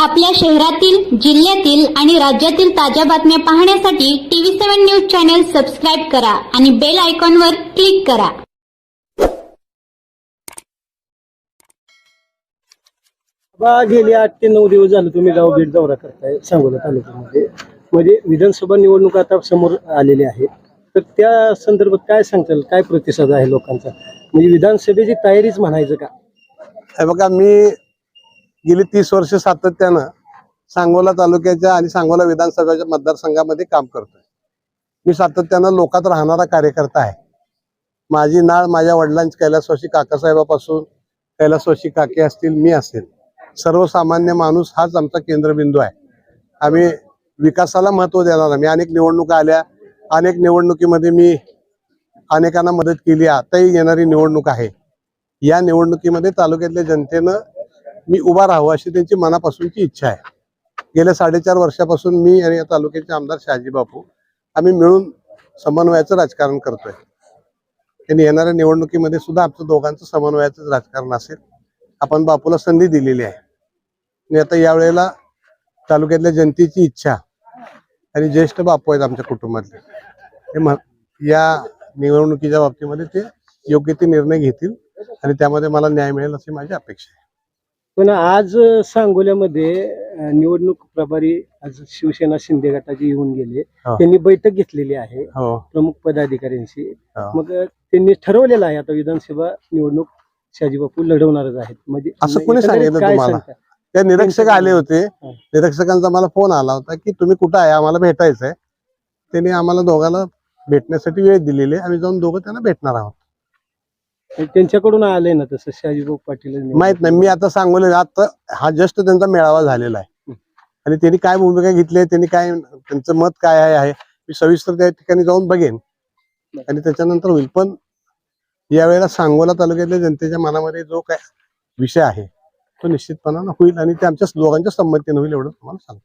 आपल्या शहरातील जिल्ह्यातील आणि राज्यातील ताज्या बातम्या पाहण्यासाठी TV seven news channel subscribe करा आणि बेल आयकॉनवर क्लिक करा. बा गेले आठ ते नऊ दिवस झाले तुम्ही गाव भेट दौरा करताय सांगोला तालुक्यामध्ये. म्हणजे विधानसभा निवडणूक आता समोर आलेली आहे. तर त्या संदर्भात काय सांगताल? काय प्रतिसाद आहे लोकांचा? म्हणजे विधानसभेची तयारीच म्हणायचं का? हे बघा मी गेली तीस वर्ष सातत्यानं सांगोला तालुक्याच्या आणि सांगोला विधानसभेच्या मतदारसंघामध्ये काम करतोय. मी सातत्यानं लोकात राहणारा कार्यकर्ता आहे. माझी नाळ माझ्या वडिलांची कैलासवाशी काकासाहेबापासून कैलासवाशी काके असतील मी असेल. सर्वसामान्य माणूस हाच आमचा केंद्रबिंदू आहे. आम्ही विकासाला महत्त्व देणार मी अनेक निवडणुका आल्या. अनेक निवडणुकीमध्ये मी अनेकांना मदत केली. आताही येणारी निवडणूक आहे. या निवडणुकीमध्ये तालुक्यातल्या जनतेनं मी उभा राहावं अशी त्यांची मनापासूनची इच्छा आहे. गेल्या साडेचार वर्षापासून मी आणि या तालुक्याचे आमदार शहाजी बापू आम्ही मिळून समन्वयाचं राजकारण करतोय. त्यांनी येणाऱ्या निवडणुकीमध्ये सुद्धा आमचं दोघांचं समन्वयाचं राजकारण असेल. आपण बापूला संधी दिलेली आहे. आणि आता यावेळेला तालुक्यातल्या जनतेची इच्छा आणि ज्येष्ठ बापू आहेत आमच्या कुटुंबातले ते या निवडणुकीच्या बाबतीमध्ये ते योग्य ते निर्णय घेतील आणि त्यामध्ये मला न्याय मिळेल अशी माझी अपेक्षा आहे. पण आज सांगोल्यामध्ये निवडणूक प्रभारी आज शिवसेना शिंदे गटाचे येऊन गेले. हो. त्यांनी बैठक घेतलेली आहे हो. प्रमुख पदाधिकाऱ्यांशी. हो. मग त्यांनी ठरवलेलं आहे आता विधानसभा निवडणूक शहाजी बापू लढवणारच आहेत. म्हणजे असं कोणी सांगितलं तुम्हाला? त्या निरीक्षक आले होते. निरीक्षकांचा मला फोन आला होता की तुम्ही कुठं आहे? आम्हाला भेटायचं आहे त्यांनी आम्हाला दोघांना भेटण्यासाठी वेळ दिलेली आहे. आम्ही जाऊन दोघं त्यांना भेटणार आहोत. त्यांच्याकडून आलंय ना तसं शहाजीभाऊ पाटील माहीत नाही. मी आता सांगोले आता हा जस्ट त्यांचा मेळावा झालेला आहे. आणि त्यांनी काय भूमिका घेतली आहे त्यांनी काय त्यांचं मत काय आहे आहे. मी सविस्तर त्या ठिकाणी जाऊन बघेन. आणि त्याच्यानंतर होईल. पण यावेळेला सांगोला तालुक्यातल्या जनतेच्या मनामध्ये जो काय विषय आहे तो निश्चितपणानं होईल आणि ते आमच्या दोघांच्या संमतीनं होईल एवढं तुम्हाला सांगतो.